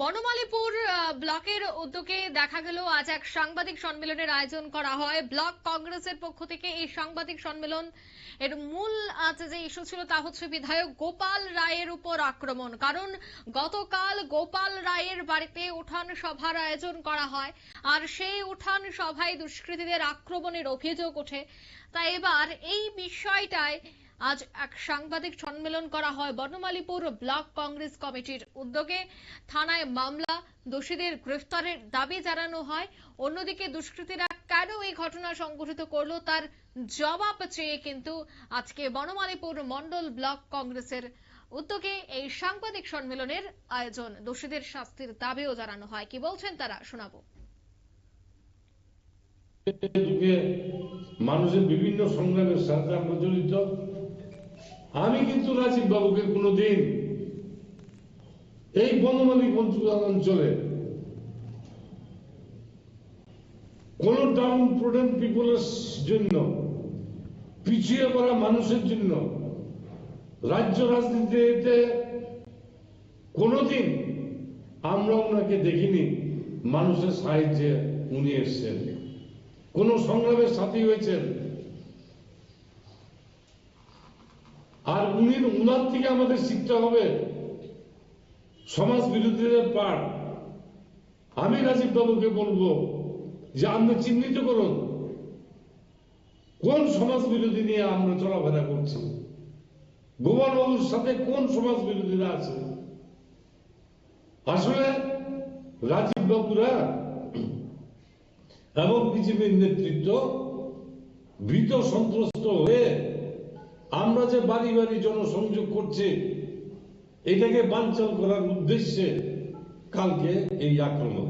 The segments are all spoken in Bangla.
বনমালীপুর ব্লকের উদ্যোগে দেখা গেল, আজ এক সাংবাদিক সম্মেলনের আয়োজন করা হয়। ব্লক কংগ্রেসের পক্ষ থেকে এই সাংবাদিক সম্মেলন, এর মূল আজ যে ইস্যু ছিল তা হচ্ছে বিধায়ক গোপাল রায়ের উপর আক্রমণ। কারণ গতকাল গোপাল রায়ের বাড়িতে উঠান সভার আয়োজন করা হয়, আর সেই উঠান সভায় দুষ্কৃতীদের আক্রমণের অভিযোগ ওঠে। তাই এবার এই বিষয়টায় আজ এক সাংবাদিক সম্মেলন করা হয় বনমালীপুর ব্লক কংগ্রেস কমিটির উদ্যোগে। থানায় মামলা, দোষীদের গ্রেফতারের দাবি জানানো হয়। অন্যদিকে দুষ্কৃতীরা কেন এই ঘটনা সংঘটিত করল তার জবাব চেয়ে কিন্তু আজকে বনমালীপুর মন্ডল ব্লক কংগ্রেসের উদ্যোগে এই সাংবাদিক সম্মেলনের আয়োজন। দোষীদের শাস্তির দাবিও জানানো হয়। কি বলছেন তারা? শোনাবো। মানুষের বিভিন্ন সংগ্রামের সাথে জড়িত আমি কিন্তু রাজীব বাবুকে কোনোদিন এই বনমালী অঞ্চলে কোন ডাউন প্রোডেন্ট পিপলের জন্য, পিছিয়ে পড়া মানুষের জন্য রাজ্য রাজনীতিতে কোনোদিন আমরা ওনাকে দেখিনি মানুষের সাহায্যে উনি এসছেন। কোন সংগ্রামের সাথী হয়েছেন আর উনি উনার থেকে আমাদের শিখতে হবে সমাজ বিরোধীদের পাঠ। আমি রাজীব বাবুকে বলব যে আপনি চিহ্নিত করুন, কোন সমাজ বিরোধী নিয়ে আমরা চলাফেরা করছি? গোপাল বাবুর সাথে কোন সমাজ বিরোধীরা আছে? আসলে রাজীব বাবুরা এবং বিজেপির নেতৃত্ব ভীত সন্ত্রস্ত হয়ে আমরা যে বাড়ি বাড়ি জনসংযোগ করছি, এটাকে বাঞ্চাল করার উদ্দেশ্যে কালকে এই আক্রমণ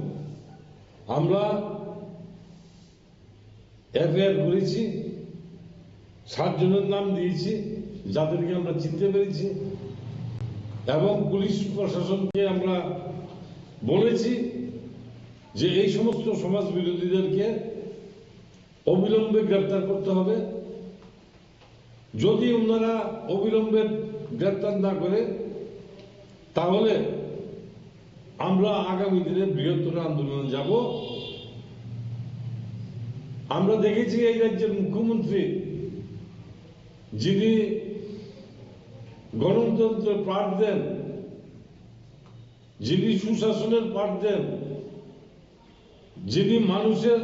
আমরা এফআইআর করেছি, সাতজনের নাম দিয়েছি, যাদেরকে আমরা চিনতে পেরেছি, এবং পুলিশ প্রশাসনকে আমরা বলেছি যে এই সমস্ত সমাজ বিরোধীদেরকে অবিলম্বে গ্রেপ্তার করতে হবে। যদি ওনারা অবিলম্বে গ্রেপ্তার না করে, তাহলে আমরা আগামী দিনে বৃহত্তর আন্দোলনে যাব। আমরা দেখেছি এই রাজ্যের মুখ্যমন্ত্রী, যিনি গণতন্ত্রের পাঠ দেন, যিনি সুশাসনের পাঠ দেন, যিনি মানুষের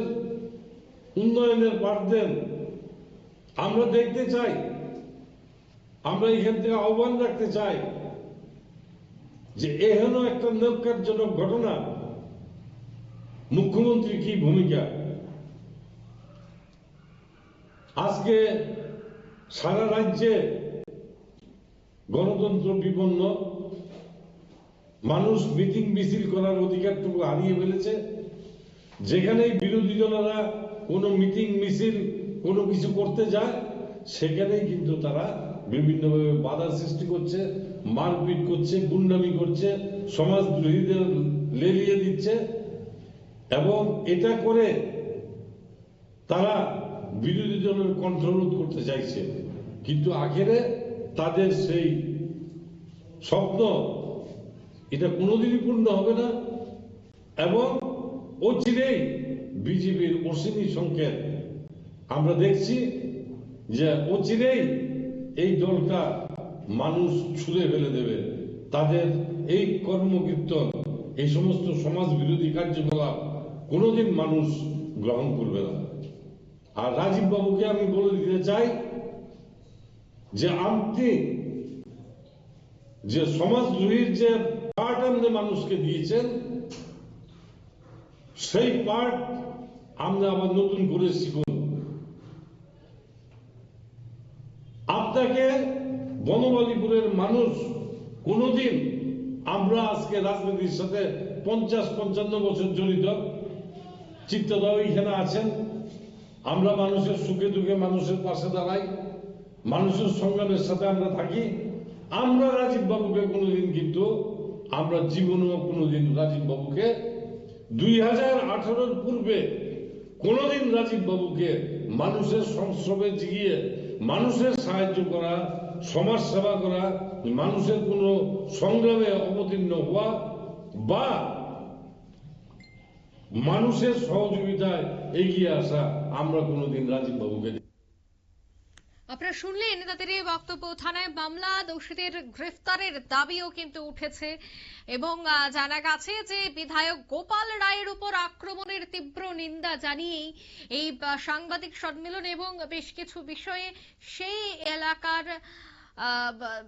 উন্নয়নের পাঠ দেন, আমরা দেখতে চাই আমরা এখান থেকে আহ্বান রাখতে চাই যে এহেন একটা নৌকারজনক ঘটনা। মুখ্যমন্ত্রী কি ভূমিকা? আজকে সারা রাজ্যে গণতন্ত্র বিপন্ন, মানুষ মিটিং মিছিল করার অধিকারটুকু হারিয়ে ফেলেছে। যেখানেই বিরোধী দলেরা কোনো মিটিং, মিছিল, কোনো কিছু করতে যায় সেখানেই কিন্তু তারা বিভিন্নভাবে বাধা সৃষ্টি করছে, মারপিট করছে, গুন্ডামি করছে সমাজদ্রোহীদের লেলিয়ে দিচ্ছে এবং এটা করে তারা বিরোধী দলের কণ্ঠরোধ করতে চাইছে। কিন্তু আখেরে তাদের সেই স্বপ্ন এটা কোনোদিনই পূর্ণ হবে না এবং অচিরেই বিজেপির অসীমী সংকেত আমরা দেখছি যে অচিরেই এই দলটা মানুষ ছুঁড়ে ফেলে দেবে। তাদের এই কর্মকীর্তন, এই সমস্ত সমাজ বিরোধী কার্যকলাপ কোনোদিন মানুষ গ্রহণ করবে না। আর রাজীব বাবুকে আমি বলে দিতে চাই যে আপনি যে সমাজদ্রোহীর যে পাঠ আপনি মানুষকে দিয়েছেন, সেই পাঠ আমরা আবার নতুন করে শিখুন মানুষ কোনোদিন আমরা আজকে রাজনীতির সাথে পঞ্চাশ পঞ্চান্ন বছর জড়িত, চিত্তদাও এখানে আছেন। আমরা মানুষের সুখে দুঃখে মানুষের পাশে দাঁড়াই, মানুষের সংগ্রামের সাথে আমরা থাকি। আমরা রাজীব বাবুকে কোনোদিন কিন্তু, আমরা জীবনেও কোনোদিন রাজীব বাবুকে দুই হাজার আঠারোর পূর্বে কোনোদিন রাজীব বাবুকে মানুষের সংস্রবে জিগিয়ে, মানুষের সাহায্য করা সমাজ সেবা করা মানুষের কোনো সংগ্রামে অবতীর্ণ হওয়া বা মানুষের সহযোগিতায় এগিয়ে আসা আমরা কোনোদিন রাজীব বাবুকে আপনারা শুনলেন তাদের এই বক্তব্য, থানায় মামলা, দোষীদের গ্রেফতারের দাবিও কিন্তু উঠেছে এবং জানা গেছে যে বিধায়ক গোপাল রায়ের উপর আক্রমণের তীব্র নিন্দা জানিয়েই এই সাংবাদিক সম্মেলন এবং বেশ কিছু বিষয়ে সেই এলাকার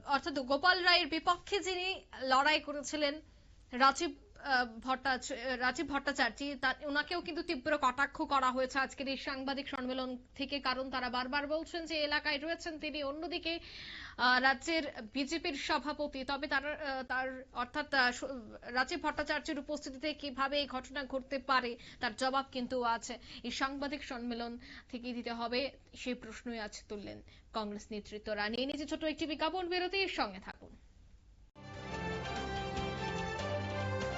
অর্থাৎ গোপাল রায়ের বিপক্ষে যিনি লড়াই করেছিলেন রাজীব আহ, ভট্টাচ রাজীব ভট্টাচার্য ওনাকেও কিন্তু তীব্র কটাক্ষ করা হয়েছে আজকের এই সাংবাদিক সম্মেলন থেকে কারণ তারা বারবার বলছেন যে এলাকায় রয়েছেন তিনি অন্যদিকে রাজ্যের বিজেপির সভাপতি। তবে তার তার অর্থাৎ রাজীব ভট্টাচার্যের উপস্থিতিতে কীভাবে এই ঘটনা ঘটতে পারে তার জবাব কিন্তু আছে এই সাংবাদিক সম্মেলন থেকে দিতে হবে। সেই প্রশ্নই আজ তুললেন কংগ্রেস নেতৃত্বরা। নিয়ে নিজে ছোট একটি বিজ্ঞাপন বেরোতে সঙ্গে থাকুন।